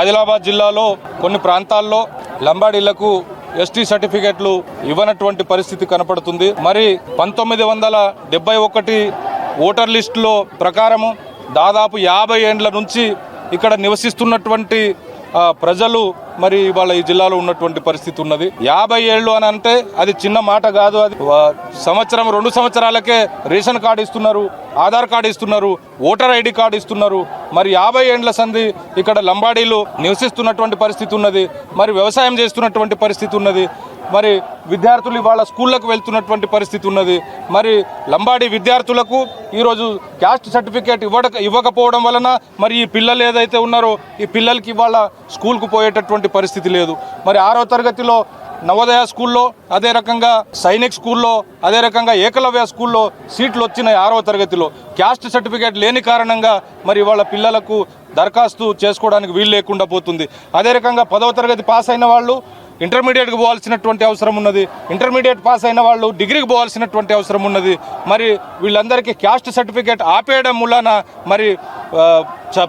ఆదిలాబాద్ జిల్లాలో కొన్ని ప్రాంతాల్లో లంబాడీలకు ఎస్టీ సర్టిఫికెట్లు ఇవ్వనటువంటి పరిస్థితి కనపడుతుంది. మరి పంతొమ్మిది వందల డెబ్బై ఒకటి ఓటర్ లిస్టులో ప్రకారము దాదాపు యాభై ఏండ్ల నుంచి ఇక్కడ నివసిస్తున్నటువంటి ప్రజలు మరి ఇవాళ ఈ జిల్లాలో ఉన్నటువంటి పరిస్థితి ఉన్నది. యాభై ఏళ్ళు అని అంటే అది చిన్న మాట కాదు. అది సంవత్సరం రెండు సంవత్సరాలకే రేషన్ కార్డు ఇస్తున్నారు ఆధార్ కార్డు ఇస్తున్నారు ఓటర్ ఐడి కార్డు ఇస్తున్నారు. మరి యాభై ఏండ్ల సంధి ఇక్కడ లంబాడీలు నివసిస్తున్నటువంటి పరిస్థితి ఉన్నది. మరి వ్యవసాయం చేస్తున్నటువంటి పరిస్థితి ఉన్నది. మరి విద్యార్థులు ఇవాళ స్కూళ్ళకు వెళ్తున్నటువంటి పరిస్థితి ఉన్నది. మరి లంబాడి విద్యార్థులకు ఈరోజు క్యాస్ట్ సర్టిఫికేట్ ఇవ్వడ ఇవ్వకపోవడం వలన మరి ఈ పిల్లలు ఏదైతే ఉన్నారో ఈ పిల్లలకి ఇవాళ స్కూల్కు పోయేటటువంటి పరిస్థితి లేదు. మరి ఆరో తరగతిలో నవోదయ స్కూల్లో అదే రకంగా సైనిక్ స్కూల్లో అదే రకంగా ఏకలవ్య స్కూల్లో సీట్లు వచ్చినాయి ఆరవ తరగతిలో. క్యాస్ట్ సర్టిఫికేట్ లేని కారణంగా మరి వాళ్ళ పిల్లలకు దరఖాస్తు చేసుకోవడానికి వీలు లేకుండా పోతుంది. అదే రకంగా పదవ తరగతి పాస్ అయిన వాళ్ళు ఇంటర్మీడియట్కి పోవాల్సినటువంటి అవసరం ఉన్నది. ఇంటర్మీడియట్ పాస్ అయిన వాళ్ళు డిగ్రీకి పోవాల్సినటువంటి అవసరం ఉన్నది. మరి వీళ్ళందరికీ క్యాస్ట్ సర్టిఫికేట్ ఆపేయడం మూలాన మరి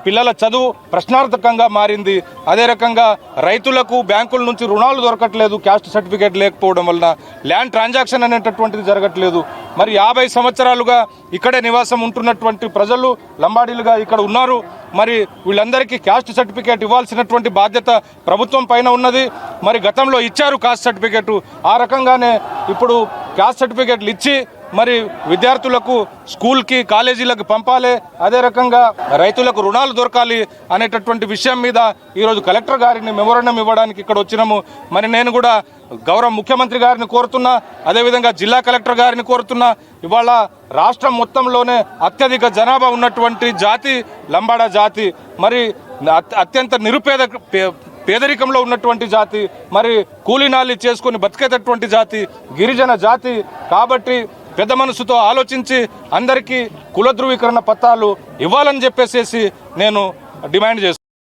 పిల్లల చదువు ప్రశ్నార్థకంగా మారింది. అదే రకంగా రైతులకు బ్యాంకుల నుంచి రుణాలు దొరకట్లేదు. క్యాస్ట్ సర్టిఫికేట్ లేకపోవడం వలన ల్యాండ్ ట్రాన్సాక్షన్ అనేటటువంటిది జరగట్లేదు. మరి యాభై సంవత్సరాలుగా ఇక్కడే నివాసం ఉంటున్నటువంటి ప్రజలు లంబాడీలుగా ఇక్కడ ఉన్నారు. మరి వీళ్ళందరికీ క్యాస్ట్ సర్టిఫికేట్ ఇవ్వాల్సినటువంటి బాధ్యత ప్రభుత్వం పైన ఉన్నది. మరి గతంలో ఇచ్చారు కాస్ట్ సర్టిఫికేట్. ఆ రకంగానే ఇప్పుడు క్యాస్ట్ సర్టిఫికేట్లు ఇచ్చి మరి విద్యార్థులకు స్కూల్కి కాలేజీలకు పంపాలి. అదే రకంగా రైతులకు రుణాలు దొరకాలి అనేటటువంటి విషయం మీద ఈరోజు కలెక్టర్ గారిని మెమోరండం ఇవ్వడానికి ఇక్కడ వచ్చినాము. మరి నేను కూడా గౌరవ ముఖ్యమంత్రి గారిని కోరుతున్నా అదేవిధంగా జిల్లా కలెక్టర్ గారిని కోరుతున్నా. ఇవాళ రాష్ట్రం మొత్తంలోనే అత్యధిక జనాభా ఉన్నటువంటి జాతి లంబాడా జాతి మరి అత్యంత నిరుపేద పే- పేదరికంలో ఉన్నటువంటి జాతి మరి కూలీనాలి చేసుకొని బతికేటటువంటి జాతి గిరిజన జాతి. కాబట్టి పెద్ద మనసుతో ఆలోచించి అందరికీ కుల ధృవీకరణ పత్రాలు ఇవ్వాలని చెప్పేసేసి నేను డిమాండ్ చేస్తాను